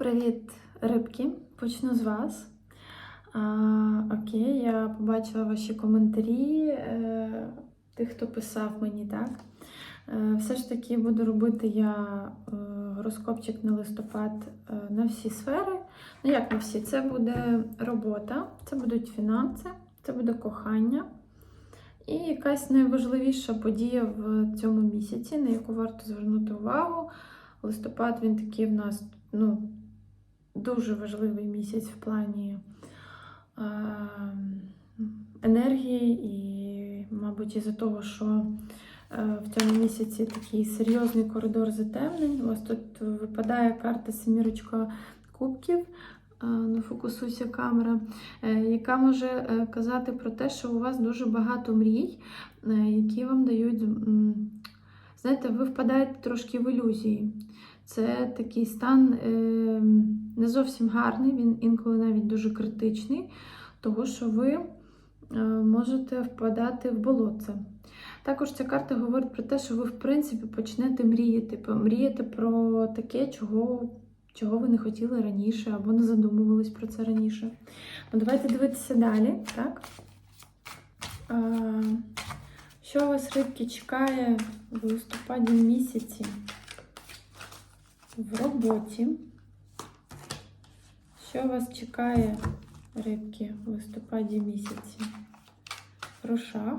Привіт, рибки! Почну з вас. А, окей, я побачила ваші коментарі, е, тих, хто писав мені, так? Е, все ж таки буду робити я е, гороскопчик на листопад е, на всі сфери. Ну, як на всі? Це буде робота, це будуть фінанси, це буде кохання. І якась найважливіша подія в цьому місяці, на яку варто звернути увагу. Листопад він такий в нас ну, дуже важливий місяць в плані е, енергії, і, мабуть, із-за того, що е, в цьому місяці такий серйозний коридор затемнень. У вас тут випадає карта Семірочка Кубків. Не фокусуйся камера, е, яка може е, казати про те, що у вас дуже багато мрій, які вам дають. Знаєте, ви впадаєте трошки в ілюзії. Це такий стан е, не зовсім гарний, він інколи навіть дуже критичний, того що ви е, можете впадати в болотце. Також ця карта говорить про те, що ви, в принципі, почнете мріяти, мріяти про таке, чого, чого ви не хотіли раніше, або не задумувались про це раніше. Ну, давайте дивитися далі. Так? Що вас рибки чекає в листопаді місяці? В роботі. Що вас чекає, рибки, в листопаді місяці? В грошах.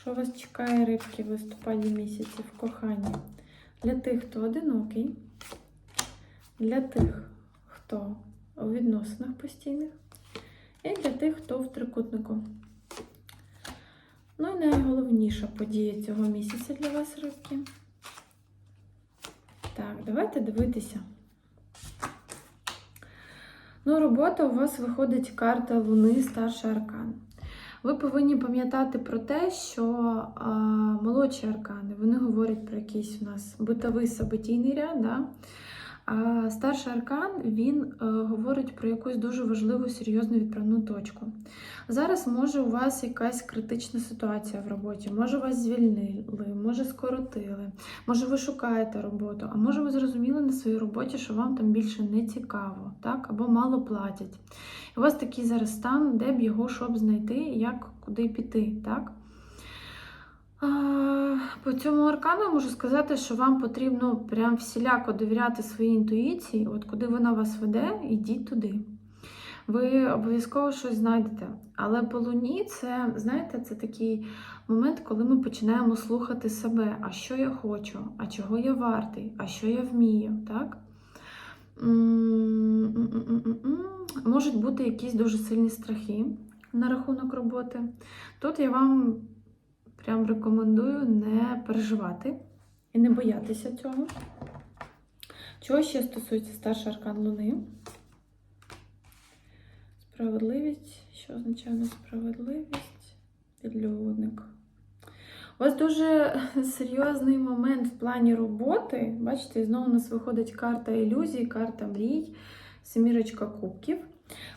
Що вас чекає, рибки, в листопаді місяці в коханні? Для тих, хто одинокий, для тих, хто у відносинах постійних, і для тих, хто в трикутнику. Ну і найголовніша подія цього місяця для вас, рибки. Так, давайте дивитися. Ну, робота у вас виходить карта Луни, старший аркан. Ви повинні пам'ятати про те, що а, молодші аркани вони говорять про якийсь у нас битовий событійний ряд. Да? А старший аркан він е, говорить про якусь дуже важливу серйозну відправну точку. Зараз може у вас якась критична ситуація в роботі, може вас звільнили, може скоротили, може ви шукаєте роботу, а може ви зрозуміли на своїй роботі, що вам там більше не цікаво, так? або мало платять. І у вас такий зараз стан, де б його щоб знайти, як куди піти. так? По цьому аркану можу сказати, що вам потрібно прям всіляко довіряти своїй інтуїції, от куди вона вас веде, ідіть туди. Ви обов'язково щось знайдете. Але по луні це, знаєте, це такий момент, коли ми починаємо слухати себе, а що я хочу, а чого я вартий, а що я вмію. так? Можуть бути якісь дуже сильні страхи на рахунок роботи. Тут я вам прям рекомендую не переживати і не боятися цього. Чого ще стосується старший аркан Луни? Справедливість. Що означає несправедливість? Підлюдник. У вас дуже серйозний момент в плані роботи. Бачите, знову у нас виходить карта ілюзій, карта мрій, семірочка кубків.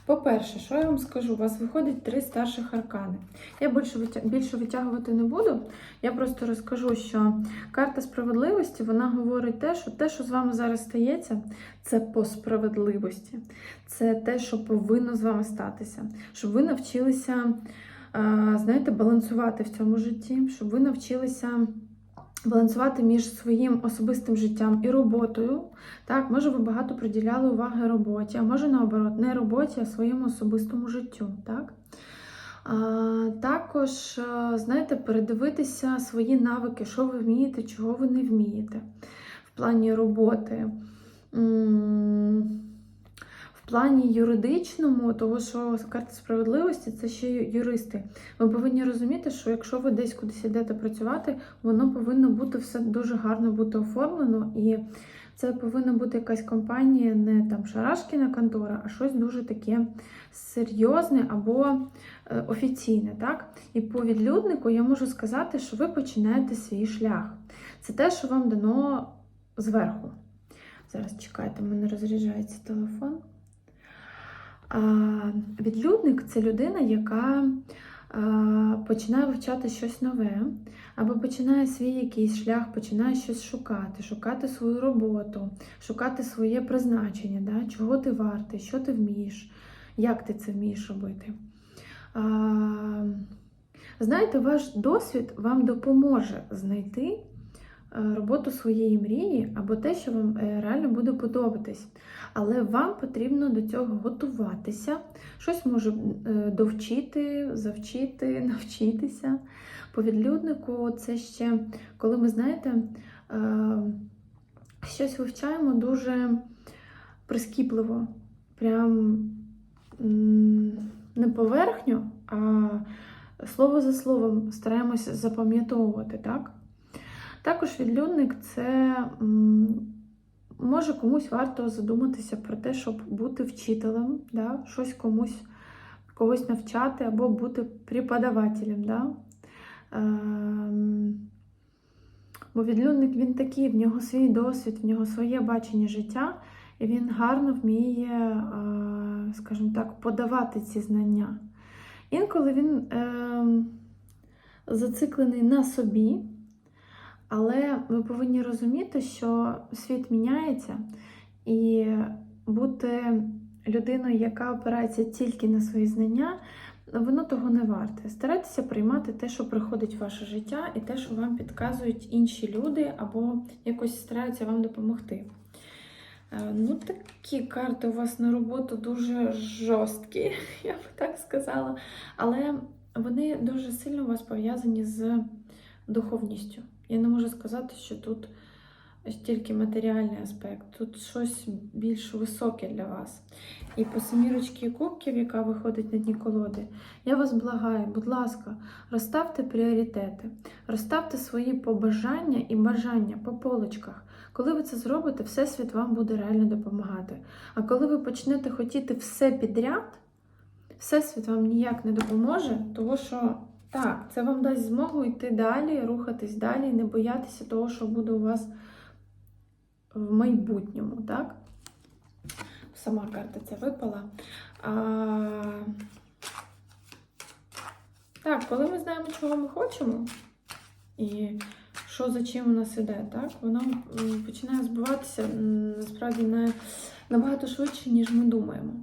По-перше, що я вам скажу? У вас виходить три старших аркани. Я більше, більше витягувати не буду. Я просто розкажу, що карта справедливості вона говорить те, що те, що з вами зараз стається, це по справедливості. Це те, що повинно з вами статися. Щоб ви навчилися, знаєте, балансувати в цьому житті, щоб ви навчилися. Балансувати між своїм особистим життям і роботою. Так, може, ви багато приділяли уваги роботі, а може, наоборот, не роботі, а своєму особистому життю. Так? А, також, знаєте, передивитися свої навики, що ви вмієте, чого ви не вмієте в плані роботи. М, Плані юридичному, того, що карта справедливості це ще юристи. Ви повинні розуміти, що якщо ви десь кудись йдете працювати, воно повинно бути все дуже гарно бути оформлено, і це повинна бути якась компанія, не там шарашкіна контора, а щось дуже таке серйозне або е, офіційне. Так? І по відлюднику я можу сказати, що ви починаєте свій шлях. Це те, що вам дано зверху. Зараз чекайте, в мене розряджається телефон. Відлюдник це людина, яка починає вивчати щось нове, або починає свій якийсь шлях, починає щось шукати, шукати свою роботу, шукати своє призначення, да? чого ти вартий, що ти вмієш, як ти це вмієш робити. Знаєте, ваш досвід вам допоможе знайти роботу своєї мрії або те, що вам е, реально буде подобатись. Але вам потрібно до цього готуватися, щось може е, довчити, завчити, навчитися. По відлюднику це ще, коли ми знаєте, е, щось вивчаємо дуже прискіпливо, прям не поверхню, а слово за словом стараємося запам'ятовувати, так? Також відлюдник це може комусь варто задуматися про те, щоб бути вчителем, да? щось комусь когось навчати або бути преподавателем. Да? Ем, Бо відлюдник він такий, в нього свій досвід, в нього своє бачення життя, і він гарно вміє, е, скажімо так, подавати ці знання. Інколи він е, зациклений на собі, але ви повинні розуміти, що світ міняється, і бути людиною, яка опирається тільки на свої знання, воно того не варте. Старайтеся приймати те, що приходить в ваше життя, і те, що вам підказують інші люди, або якось стараються вам допомогти. Е, Ну, такі карти у вас на роботу дуже жорсткі, я би так сказала. Але вони дуже сильно у вас пов'язані з духовністю. Я не можу сказати, що тут тільки матеріальний аспект, тут щось більш високе для вас. І по семірочці кубків, яка виходить на дні колоди, я вас благаю, будь ласка, розставте пріоритети, розставте свої побажання і бажання по полочках. Коли ви це зробите, Всесвіт вам буде реально допомагати. А коли ви почнете хотіти все підряд, Всесвіт вам ніяк не допоможе, тому що так, це вам дасть змогу йти далі, рухатись далі не боятися того, що буде у вас в майбутньому. так? Сама карта ця випала. А... Так, коли ми знаємо, чого ми хочемо, і що за чим у нас іде, так, воно починає збиватися насправді не набагато швидше, ніж ми думаємо.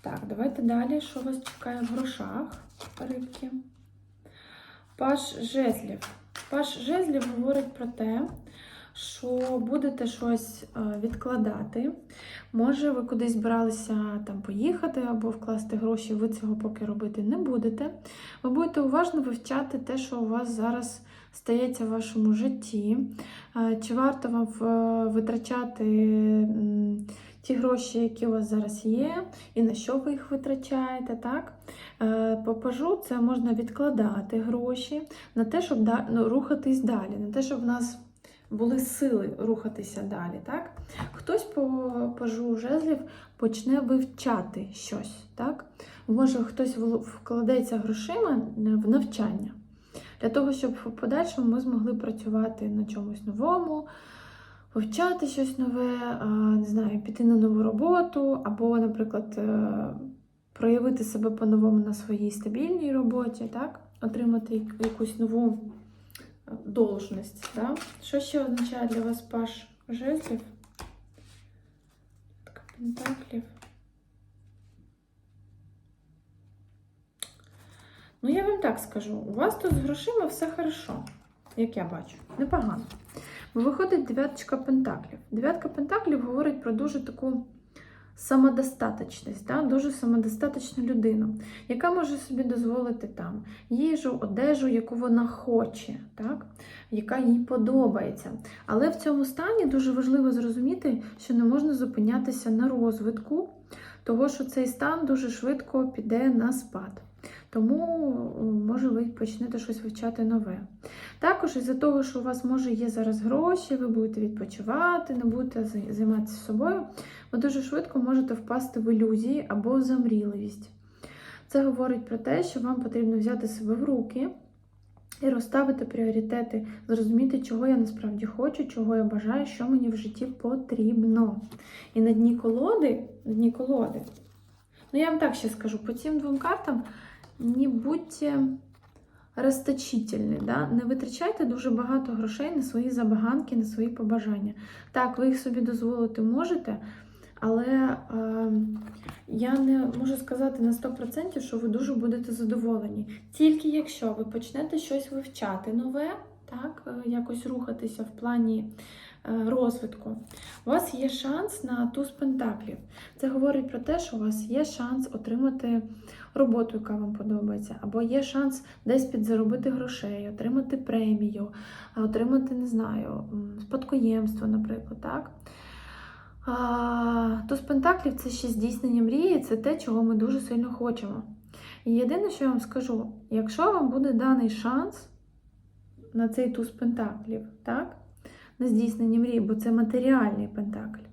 Так, давайте далі. Що вас чекає в грошах, рибки? Паш жезлів. Паш жезлів говорить про те, що будете щось е, відкладати. Може, ви кудись збиралися там поїхати або вкласти гроші, ви цього поки робити не будете. Ви будете уважно вивчати те, що у вас зараз стається в вашому житті. Е, Чи варто вам витрачати м, ті гроші, які у вас зараз є, і на що ви їх витрачаєте, так? Е, По пажу це можна відкладати гроші на те, щоб ну, рухатись далі, на те, щоб в нас були сили рухатися далі. Так? Хтось по пажу жезлів почне вивчати щось. Так? Може, хтось вкладеться грошима в навчання. Для того, щоб в подальшому ми змогли працювати на чомусь новому, вивчати щось нове, не знаю, піти на нову роботу, або, наприклад, е, проявити себе по-новому на своїй стабільній роботі, так? отримати якусь нову е, должність. Да? Що ще означає для вас паш жезлів? Пентаклів. Ну, я вам так скажу, у вас тут з грошима все хорошо, як я бачу, непогано. Виходить дев'яточка пентаклів. Дев'ятка пентаклів говорить про дуже таку самодостаточність, да? дуже самодостаточну людину, яка може собі дозволити там їжу, одежу, яку вона хоче, так? яка їй подобається. Але в цьому стані дуже важливо зрозуміти, що не можна зупинятися на розвитку, того що цей стан дуже швидко піде на спад. Тому, е, може, ви почнете щось вивчати нове. Також із-за того, що у вас може є зараз гроші, ви будете відпочивати, не будете займатися собою, ви дуже швидко можете впасти в ілюзії або замріливість. Це говорить про те, що вам потрібно взяти себе в руки і розставити пріоритети, зрозуміти, чого я насправді хочу, чого я бажаю, що мені в житті потрібно. І на дні колоди, на дні колоди, ну я вам так ще скажу, по цим двом картам не будьте розточительні, да? не витрачайте дуже багато грошей на свої забаганки, на свої побажання. Так, ви їх собі дозволити можете, але е, я не можу сказати на 100%, що ви дуже будете задоволені. Тільки якщо ви почнете щось вивчати нове, так, е, якось рухатися в плані е, розвитку, у вас є шанс на туз пентаклів. Це говорить про те, що у вас є шанс отримати роботу, яка вам подобається, або є шанс десь підзаробити грошей, отримати премію, отримати, не знаю, спадкоємство, наприклад, так? А, туз пентаклів це ще здійснення мрії, це те, чого ми дуже сильно хочемо. І єдине, що я вам скажу, якщо вам буде даний шанс на цей туз пентаклів, так? На здійснення мрії, бо це матеріальний пентакль.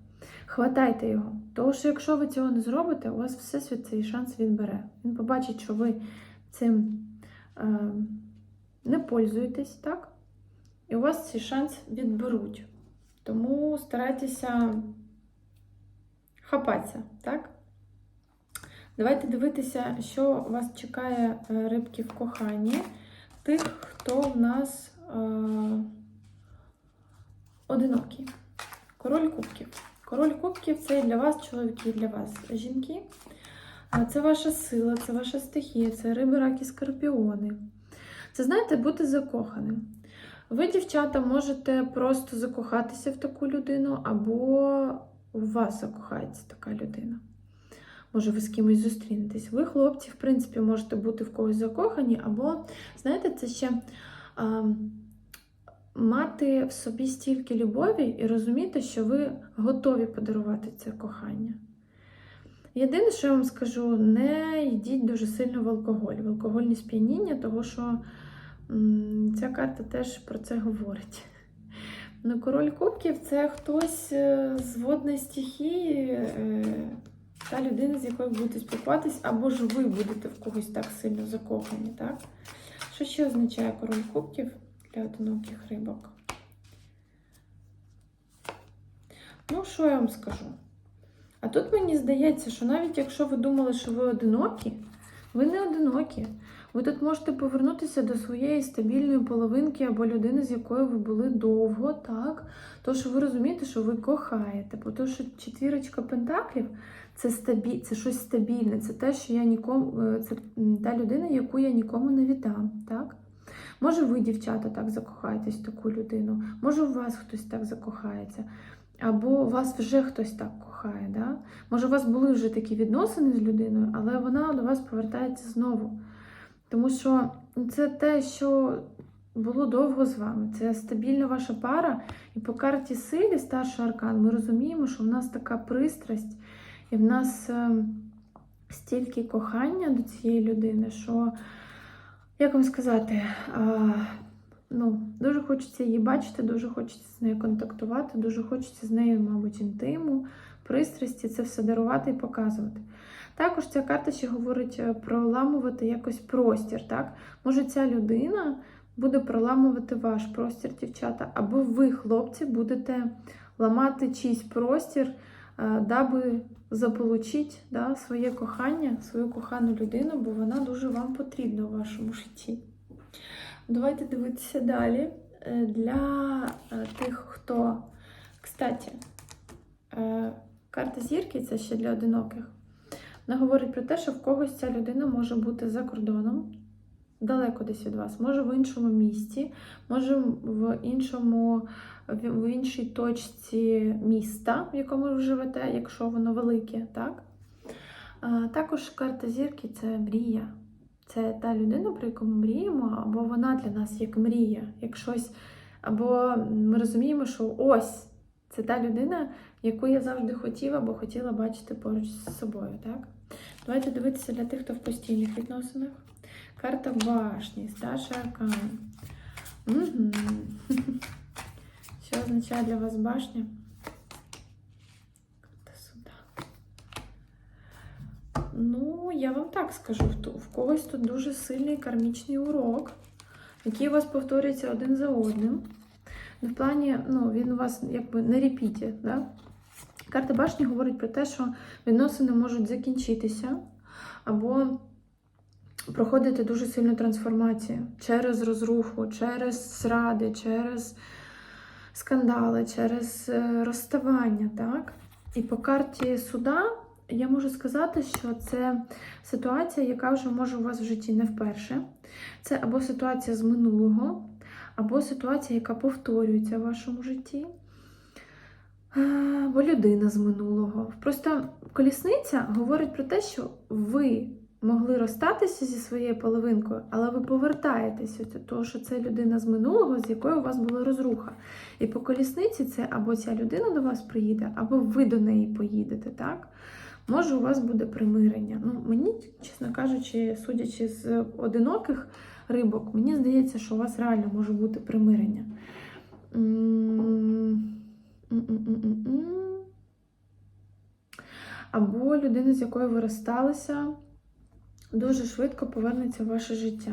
Хватайте його. Тому що якщо ви цього не зробите, у вас всесвіт цей шанс відбере. Він побачить, що ви цим е, не пользуєтесь, так? І у вас цей шанс відберуть. Тому старайтеся хапатися, так? Давайте дивитися, що вас чекає е, рибки в коханні. Тих, хто в нас е, одинокий. Король кубків. Король кубків це і для вас, чоловіки, і для вас, жінки. Це ваша сила, це ваша стихія, це риби, раки, скорпіони. Це, знаєте, бути закоханим. Ви, дівчата, можете просто закохатися в таку людину, або у вас закохається така людина. Може, ви з кимось зустрінетесь. Ви, хлопці, в принципі, можете бути в когось закохані, або, знаєте, це ще а, мати в собі стільки любові і розуміти, що ви готові подарувати це кохання. Єдине, що я вам скажу, не йдіть дуже сильно в алкоголь, в алкогольне сп'яніння, тому що ця карта теж про це говорить. Ну, король кубків це хтось е, з водної стихії, е, та людина, з якою будете спілкуватись, або ж ви будете в когось так сильно закохані, так? Що ще означає король кубків для одиноких рибок? Ну, що я вам скажу? А тут мені здається, що навіть якщо ви думали, що ви одинокі, ви не одинокі. Ви тут можете повернутися до своєї стабільної половинки або людини, з якою ви були довго, так? То, що ви розумієте, що ви кохаєте. Бо то, що четвірочка пентаклів це стабі... це щось стабільне, це те, що я нікому, е, це та людина, яку я нікому не віддам. Так? Може, ви, дівчата, так закохаєтесь в таку людину, може, у вас хтось так закохається. Або вас вже хтось так кохає. Да? Може, у вас були вже такі відносини з людиною, але вона до вас повертається знову. Тому що це те, що було довго з вами. Це стабільна ваша пара. І по карті силі, старший аркан, ми розуміємо, що в нас така пристрасть, і в нас е, стільки кохання до цієї людини, що, як вам сказати, а, ну, дуже хочеться її бачити, дуже хочеться з нею контактувати, дуже хочеться з нею, мабуть, інтиму, пристрасті, це все дарувати і показувати. Також ця карта ще говорить е, проламувати якось простір. Так? Може, ця людина буде проламувати ваш простір, дівчата, або ви, хлопці, будете ламати чийсь простір, даби заполучити да, своє кохання, свою кохану людину, бо вона дуже вам потрібна у вашому житті. Давайте дивитися далі. Е, Для е, тих, хто, кстати, е, карта зірки це ще для одиноких. Вона говорить про те, що в когось ця людина може бути за кордоном, далеко десь від вас, може в іншому місті, може в іншому, в іншій точці міста, в якому ви живете, якщо воно велике, так? Також карта зірки це мрія. Це та людина, про яку ми мріємо, або вона для нас як мрія, як щось. Або ми розуміємо, що ось це та людина, яку я завжди хотіла або хотіла бачити поруч з собою. Так? Давайте дивитися для тих, хто в постійних відносинах. Карта башні, старший аркан. Угу. Що означає для вас башня? Карта суда. Ну, я вам так скажу, в в когось тут дуже сильний кармічний урок, який у вас повторюється один за одним. Ну, в плані, ну, він у вас якби на репіті, да? Карта башні говорить про те, що відносини можуть закінчитися, або проходите дуже сильну трансформацію через розруху, через зради, через скандали, через е, розставання, так? І по карті суда я можу сказати, що це ситуація, яка вже може у вас в житті не вперше. Це або ситуація з минулого, або ситуація, яка повторюється в вашому житті, е, або людина з минулого. Просто колісниця говорить про те, що ви могли розстатися зі своєю половинкою, але ви повертаєтеся того, що це людина з минулого, з якою у вас була розруха. І по колісниці це або ця людина до вас приїде, або ви до неї поїдете, так? Може, у вас буде примирення. Ну, мені, чесно кажучи, судячи з одиноких рибок, мені здається, що у вас реально може бути примирення. Або людина, з якою ви розсталися, дуже швидко повернеться в ваше життя.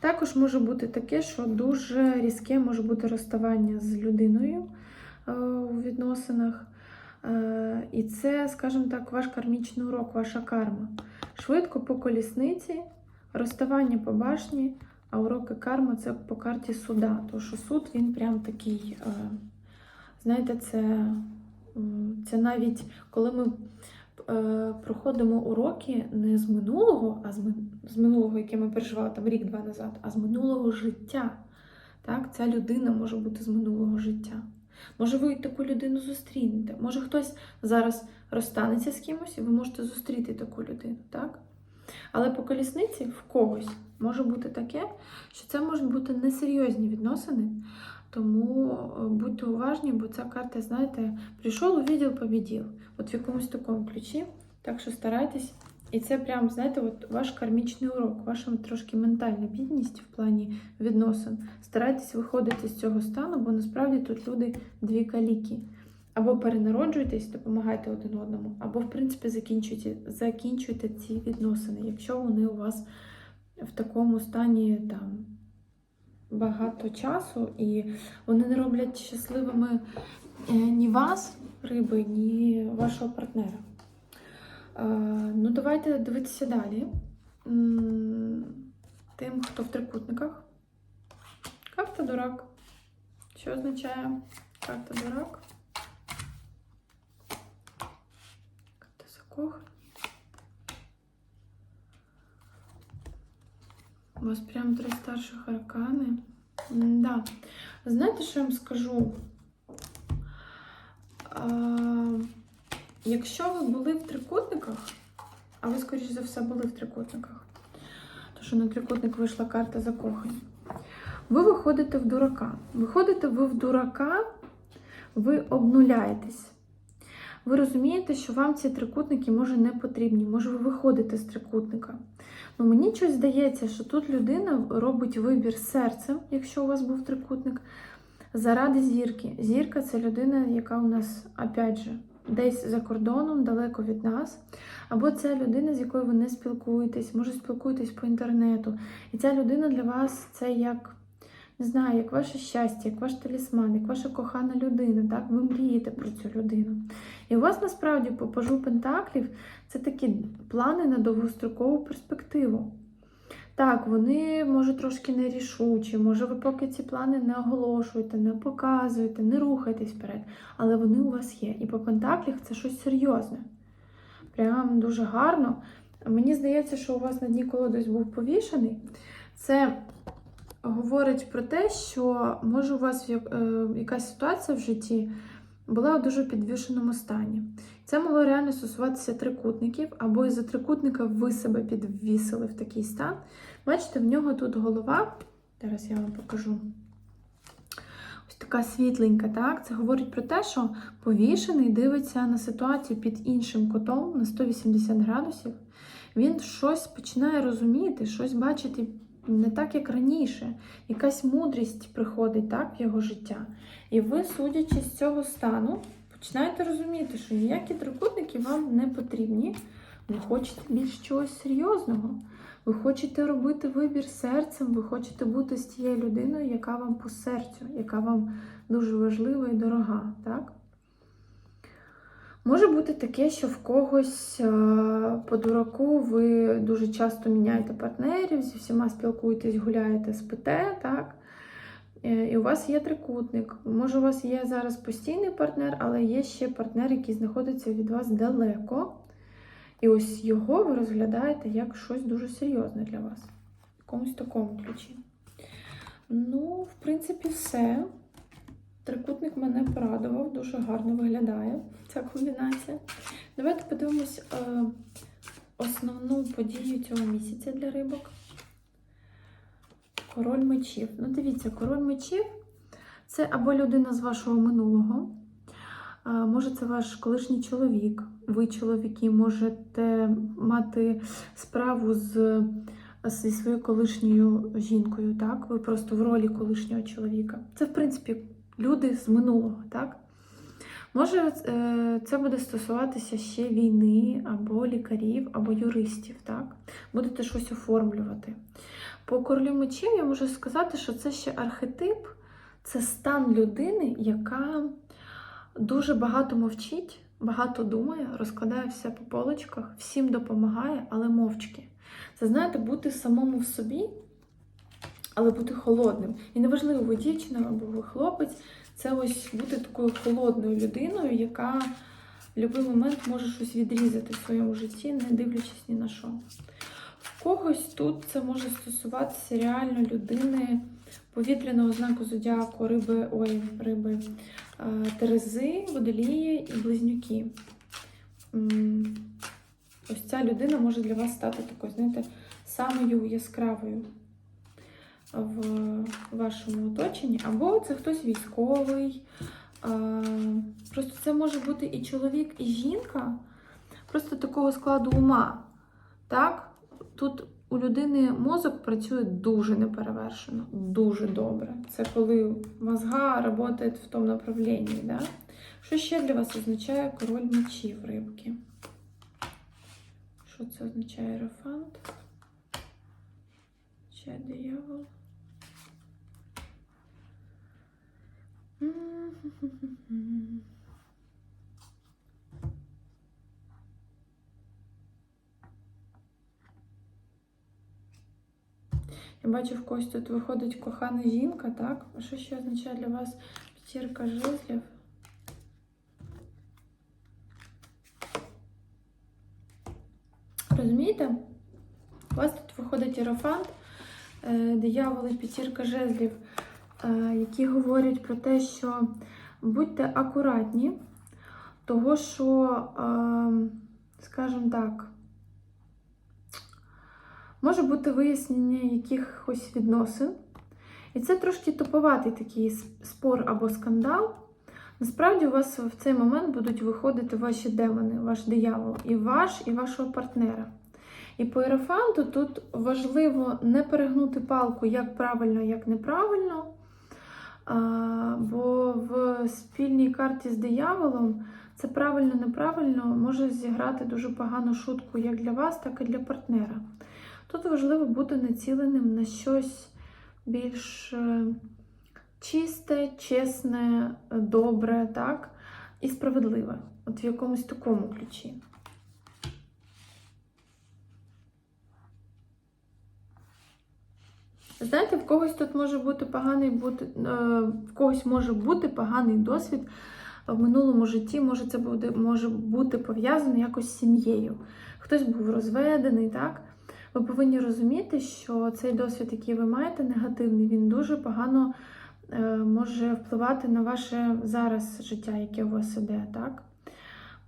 Також може бути таке, що дуже різке може бути розставання з людиною е, у відносинах. Е, І це, скажімо так, ваш кармічний урок, ваша карма. Швидко по колісниці, розставання по башні, а уроки карми це по карті суда. Тому що суд він прям такий, е, знаєте, це, це навіть коли ми проходимо уроки не з минулого, а з, минулого, яке ми переживали там рік-два назад, а з минулого життя. Так, ця людина може бути з минулого життя. Може, ви таку людину зустрінете. Може, хтось зараз розстанеться з кимось, і ви можете зустріти таку людину, так? Але по колісниці в когось може бути таке, що це можуть бути несерйозні відносини. Тому е, будьте уважні, бо ця карта, знаєте, прийшов, увидів, побідів. От в якомусь такому ключі. Так що старайтесь. І це прям, знаєте, от ваш кармічний урок, ваша трошки ментальна бідність в плані відносин. Старайтесь виходити з цього стану, бо насправді тут люди дві каліки. Або перенароджуйтесь, допомагайте один одному, або, в принципі, закінчуйте, закінчуйте ці відносини, якщо вони у вас в такому стані там багато часу, і вони не роблять щасливими е, ні вас, риби, ні вашого партнера. Е, Ну, давайте дивитися далі. Тим, хто в трикутниках. Карта дурак. Що означає карта дурак? Карта закох. У вас прям три старших аркани. Да. Знаєте, що я вам скажу? Якщо ви були в трикутниках, а ви, скоріш за все, були в трикутниках, тому що на трикутник вийшла карта закохань, ви виходите в дурака. Виходите ви в дурака, ви обнуляєтесь. Ви розумієте, що вам ці трикутники може не потрібні, може ви виходите з трикутника. Ну, мені щось здається, що тут людина робить вибір серцем, якщо у вас був трикутник, заради зірки. Зірка це людина, яка у нас, опять же, десь за кордоном, далеко від нас. Або це людина, з якою ви не спілкуєтесь, може спілкуєтесь по інтернету. І ця людина для вас це як, знаю, як ваше щастя, як ваш талісман, як ваша кохана людина. Так? Ви мрієте про цю людину. І у вас насправді по пажу Пентаклів це такі плани на довгострокову перспективу. Так, вони може трошки нерішучі, може ви поки ці плани не оголошуєте, не показуєте, не рухаєтесь вперед, але вони у вас є. І по Пентаклях це щось серйозне. Прям дуже гарно. Мені здається, що у вас на дні колодось був повішений. Це говорить про те, що може у вас е, якась ситуація в житті була у дуже підвішеному стані. Це могло реально стосуватися трикутників, або із-за трикутника ви себе підвісили в такий стан. Бачите, в нього тут голова. Зараз я вам покажу. Ось така світленька, так? Це говорить про те, що повішений дивиться на ситуацію під іншим котом на 180 градусів. Він щось починає розуміти, щось бачити не так, як раніше. Якась мудрість приходить так, в його життя. І ви, судячи з цього стану, починаєте розуміти, що ніякі трикутники вам не потрібні. Ви хочете більш чогось серйозного. Ви хочете робити вибір серцем, ви хочете бути з тією людиною, яка вам по серцю, яка вам дуже важлива і дорога. Так? Може бути таке, що в когось е, по дураку ви дуже часто міняєте партнерів, зі всіма спілкуєтесь, гуляєте, спите, так? Е, І у вас є трикутник. Може, у вас є зараз постійний партнер, але є ще партнер, який знаходиться від вас далеко. І ось його ви розглядаєте як щось дуже серйозне для вас. В якомусь такому ключі. Ну, в принципі, все. Трикутник мене порадував, дуже гарно виглядає ця комбінація. Давайте подивимось е, основну подію цього місяця для рибок. Король мечів. Ну, дивіться, король мечів це або людина з вашого минулого, а, може, це ваш колишній чоловік. Ви, чоловіки, можете мати справу з, зі своєю колишньою жінкою, так? Ви просто в ролі колишнього чоловіка. Це, в принципі, люди з минулого, так? Може, е, це буде стосуватися ще війни, або лікарів, або юристів, так? Будете щось оформлювати. По королю мечів я можу сказати, що це ще архетип, це стан людини, яка дуже багато мовчить, багато думає, розкладає все по полочках, всім допомагає, але мовчки. Це знаєте, бути самому в собі, але бути холодним. І неважливо, ви дівчина або ви хлопець, це ось бути такою холодною людиною, яка в будь-який момент може щось відрізати в своєму житті, не дивлячись ні на що. В когось тут це може стосуватися реально людини повітряного знаку зодіаку, риби, ой, риби, е, Терези, водолії і близнюки. Ось ця людина може для вас стати такою, знаєте, самою яскравою в вашому оточенні. Або це хтось військовий. е, Просто це може бути і чоловік, і жінка, просто такого складу ума. Так? Тут у людини мозок працює дуже неперевершено, дуже добре. Це коли мозга працює в тому направленні. Да? Що ще для вас означає король мечів рибки? Що це означає Ерофант? Ще диявол. Я бачу, в когось тут виходить кохана жінка, так? Що ще означає для вас п'ятірка жезлів? Розумієте? У вас тут виходить іерофант, е, диявол і п'ятірка жезлів, які говорять про те, що будьте акуратні, того що, е, скажімо так, може бути вияснення якихось відносин. І це трошки туповатий такий спор або скандал. Насправді у вас в цей момент будуть виходити ваші демони, ваш диявол, і ваш, і вашого партнера. І по ерофанту тут важливо не перегнути палку як правильно, як неправильно. Бо в спільній карті з дияволом це правильно-неправильно може зіграти дуже погану шутку як для вас, так і для партнера. Тут важливо бути націленим на щось більш е, чисте, чесне, добре, так? І справедливе. От в якомусь такому ключі. Знаєте, в когось тут може бути поганий бути, е, в когось може бути поганий досвід в минулому житті, може це буде, може бути пов'язано якось з сім'єю. Хтось був розведений, так? Ви повинні розуміти, що цей досвід, який ви маєте, негативний, він дуже погано е, може впливати на ваше зараз життя, яке у вас іде, так?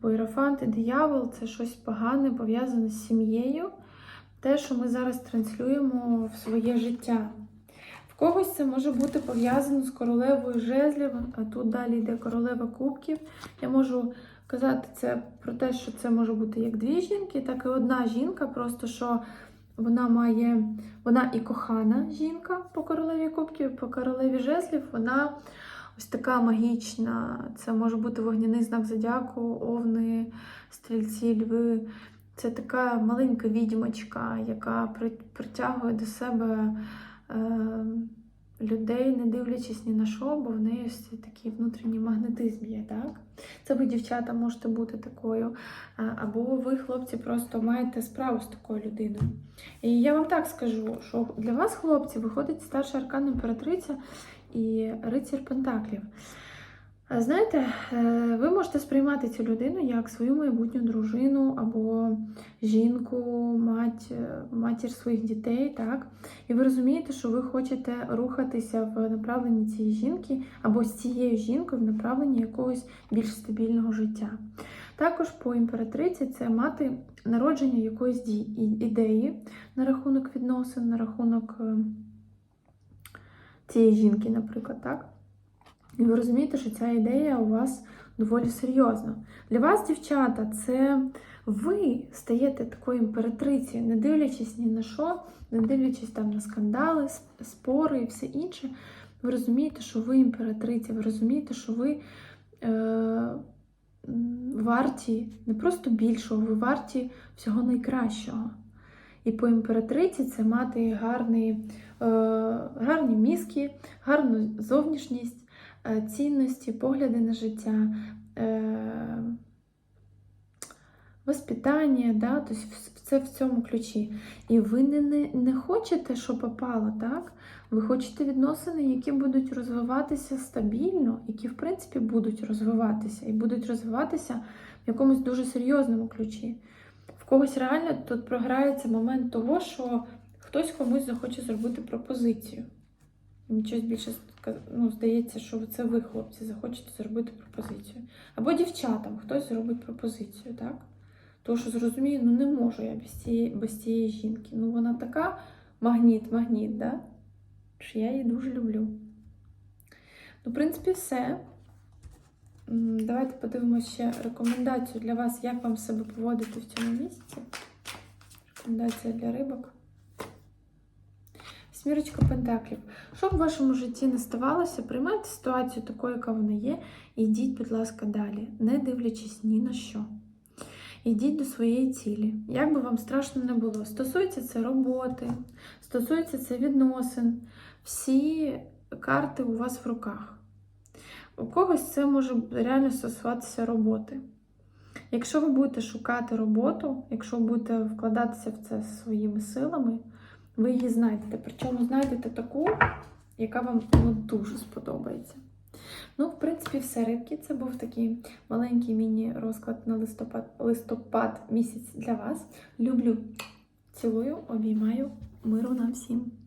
Бо іерофант і диявол це щось погане пов'язане з сім'єю, те, що ми зараз транслюємо в своє життя. В когось це може бути пов'язано з королевою жезлів, а тут далі йде королева кубків. Я можу казати це про те, що це може бути як дві жінки, так і одна жінка, просто що вона має, вона і кохана жінка по королеві кубків, по королеві жезлів, вона ось така магічна. Це може бути вогняний знак зодіаку, овни, стрільці, льви. Це така маленька відьмочка, яка притягує до себе е, людей, не дивлячись ні на що, бо в неї ось такий внутрішній магнетизм є, так? Це ви, дівчата, можете бути такою. Або ви, хлопці, просто маєте справу з такою людиною. І я вам так скажу, що для вас, хлопці, виходить старша аркан імператриця і рицар Пентаклів. Знаєте, е, ви можете сприймати цю людину як свою майбутню дружину або жінку, мать, е, матір своїх дітей, так? І ви розумієте, що ви хочете рухатися в направленні цієї жінки або з цією жінкою в направленні якогось більш стабільного життя. Також по імператриці це мати народження якоїсь ідеї на рахунок відносин, на рахунок е, цієї жінки, наприклад, так? І ви розумієте, що ця ідея у вас доволі серйозна. Для вас, дівчата, це ви стаєте такою імператрицею, не дивлячись ні на що, не дивлячись там на скандали, спори і все інше. Ви розумієте, що ви імператриця, ви розумієте, що ви е, варті не просто більшого, ви варті всього найкращого. І по імператриці це мати гарний, е, гарні мізки, гарну зовнішність, цінності, погляди на життя, е, воспитання, да? тобто це в цьому ключі. І ви не, не, не хочете, що попало, так? Ви хочете відносини, які будуть розвиватися стабільно, які, в принципі, будуть розвиватися, і будуть розвиватися в якомусь дуже серйозному ключі. В когось реально тут програється момент того, що хтось комусь захоче зробити пропозицію. Щось більше ну, здається, що це ви, хлопці, захочете зробити пропозицію. Або дівчатам хтось зробить пропозицію, так? Тому що зрозумію, ну не можу я без цієї, без цієї жінки. Ну вона така магніт, магніт, да? що я її дуже люблю. Ну, в принципі, все. Давайте подивимося ще рекомендацію для вас, як вам себе поводити в цьому місяці. Рекомендація для рибок. Смірочка Пентаклів. Що б в вашому житті не ставалося, приймайте ситуацію такою, яка вона є, і йдіть, будь ласка, далі, не дивлячись ні на що. Йдіть до своєї цілі. Як би вам страшно не було. Стосується це роботи, стосується це відносин. Всі карти у вас в руках. У когось це може реально стосуватися роботи. Якщо ви будете шукати роботу, якщо будете вкладатися в це своїми силами, ви її знайдете. Причому знайдете таку, яка вам ну, дуже сподобається. Ну, в принципі, все рибки. Це був такий маленький міні-розклад на листопад, листопад місяць для вас. Люблю, цілую, обіймаю. Миру нам всім!